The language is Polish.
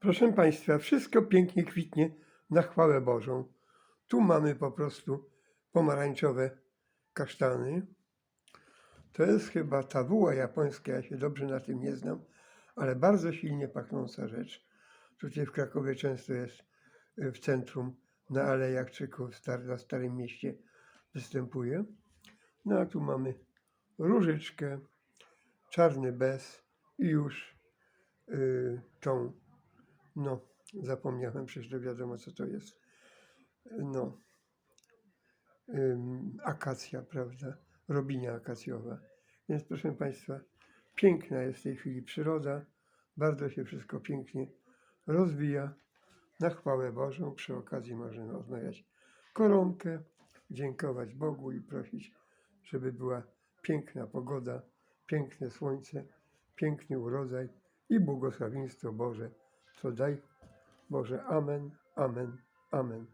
Proszę Państwa, wszystko pięknie kwitnie na chwałę Bożą. Tu mamy po prostu pomarańczowe kasztany. To jest chyba tawuła japońska, ja się dobrze na tym nie znam, ale bardzo silnie pachnąca rzecz. Tutaj w Krakowie często jest y, w centrum, na alejach czy na Starym Mieście występuje. No a tu mamy różyczkę, czarny bez i już y, tą, no zapomniałem, przecież wiadomo co to jest. No, akacja, prawda? Robinia akacjowa. Więc proszę Państwa, piękna jest w tej chwili przyroda, bardzo się wszystko pięknie rozwija. Na chwałę Bożą przy okazji możemy odmawiać koronkę, dziękować Bogu i prosić, żeby była piękna pogoda, piękne słońce, piękny urodzaj i błogosławieństwo Boże. Co daj Boże. Amen, amen, amen.